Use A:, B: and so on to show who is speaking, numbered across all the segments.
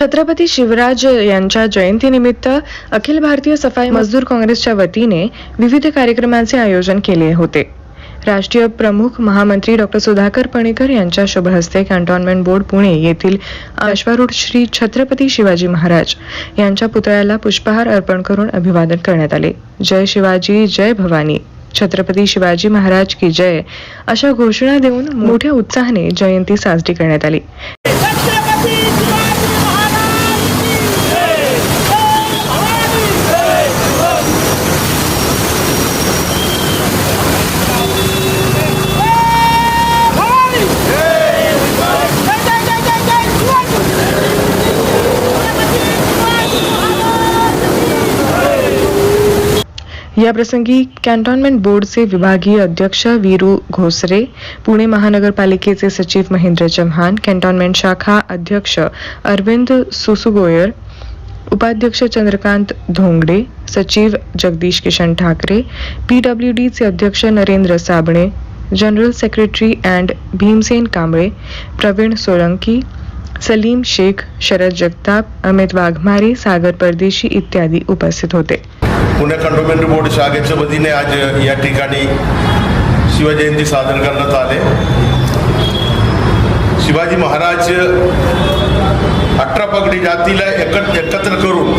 A: छत्रपती शिवराज यांच्या जयंतीनिमित्त अखिल भारतीय सफाई मजदूर काँग्रेसच्या वतीने विविध कार्यक्रमांचे आयोजन केले होते. राष्ट्रीय प्रमुख महामंत्री डॉक्टर सुधाकर पणेकर यांच्या शुभहस्ते कॅन्टोन्मेंट बोर्ड पुणे येथील अश्वारूढ श्री छत्रपती शिवाजी महाराज यांच्या पुतळ्याला पुष्पहार अर्पण करून अभिवादन करण्यात आले. जय शिवाजी जय भवानी. छत्रपती शिवाजी महाराज की जय अशा घोषणा देऊन मोठ्या उत्साहाने जयंती साजरी करण्यात आली
B: छत्रपती शिवाजी महाराज की जय जय भवानी जय भवानी जय जय जय जय जय शिवाजी छत्रपती शिवाजी याप्रसंगी
A: या प्रसंगी बोर्डचे विभागीय अध्यक्ष वीरू घोसरे पुणे महानगरपालिकेचे सचिव महेंद्र चव्हाण कॅन्टॉनमेंट शाखा अध्यक्ष अरविंद सुसुगोयर उपाध्यक्ष चंद्रकांत धोंगडे सचिव जगदीश किशन ठाकरे पीडब्ल्यूडीचे अध्यक्ष Narendra Sabne general secretary and Bhimsen Kamble Pravin Solanki Salim Shaikh Sharad Jagtap Amit Waghmare Sagar Pardeshi इत्यादी उपस्थित होते.
C: पुणे कंटोन्मेंट बोर्ड शाखेच्या वतीने आज या ठिकाणी शिवजयंती सादर करण्यात आले. शिवाजी महाराज अठरा पगडी जातीला एकत्र एकत्र करून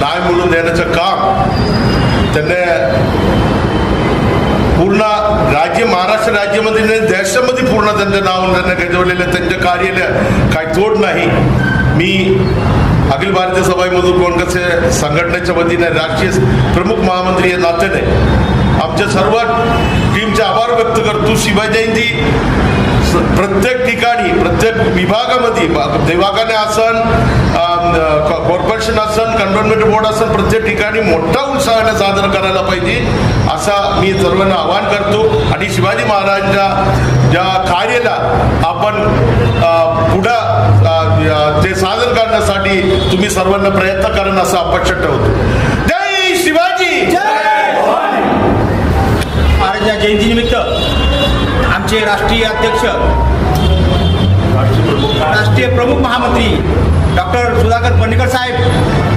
C: नाय म्हणून देण्याचं काम त्यांना पूर्ण राज्य महाराष्ट्र राज्यामध्ये नाही देशामध्ये पूर्ण त्यांचं नाव त्यांना गजवलेलं त्यांचं कार्यालय काय तोड नाही. मी अखिल भारतीय सभेमधून मजदूर काँग्रेसच्या संघटनेच्या वतीने राष्ट्रीय प्रमुख महामंत्री या नात्याने आमच्या सर्व टीमचे आभार व्यक्त करतो. शिवजयंती स- प्रत्येक ठिकाणी प्रत्येक विभागामध्ये विभागाने आसन कंटोनमेंट बोर्ड असं प्रत्येक ठिकाणी मोठ्या उत्साहाने साजरा करायला पाहिजे असा मी सर्वांना आवाहन करतो. आणि शिवाजी महाराजांच्या ज्या कार्याला आपण पुढं ते साधन करण्यासाठी तुम्ही सर्वांना प्रयत्न करणं असं अपक्ष ठेवतो जय शिवाजी!
D: महाराजांच्या जयंतीनिमित्त आमचे राष्ट्रीय अध्यक्ष राष्ट्रीय प्रमुख महामंत्री डॉक्टर सुधाकर पणकर साहेब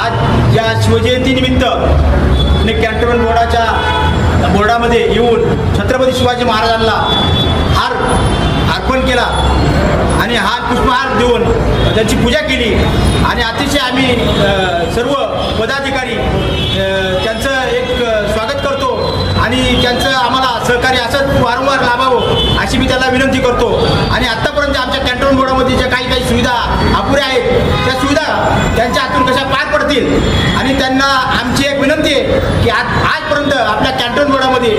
D: आज या शिवजयंतीनिमित्त पुणे कॅन्टोन्मेंट बोर्डाच्या बोर्डामध्ये येऊन छत्रपती शिवाजी महाराजांना हार अर्पण केला आणि हार पुष्पहार देऊन त्यांची पूजा केली. आणि अतिशय आम्ही सर्व पदाधिकारी त्यांचं एक स्वागत करतो आणि त्यांचं आम्हाला सहकार्य असंच वारंवार लाभावं अशी मी त्याला विनंती करतो. आणि आत्तापर्यंत आमच्या कॅन्टोन बोर्डामध्ये ज्या काही काही सुविधा अपुऱ्या आहेत त्यांना आमची एक विनंती आहे की आज आजपर्यंत आपल्या कॅन्टोन बोर्डामध्ये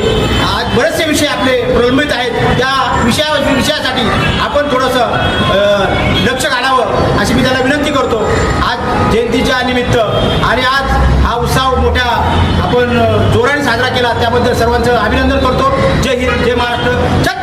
D: आज बरेचसे विषय आपले प्रलंबित आहेत. त्या विषया विषयासाठी आपण थोडंसं लक्ष घालावं अशी मी त्याला विनंती करतो. आज जयंतीच्या निमित्त आणि आज हा उत्सव मोठ्या आपण जोराने साजरा केला. त्याबद्दल सर्वांचं अभिनंदन करतो. जय हिंद जय महाराष्ट्र. जय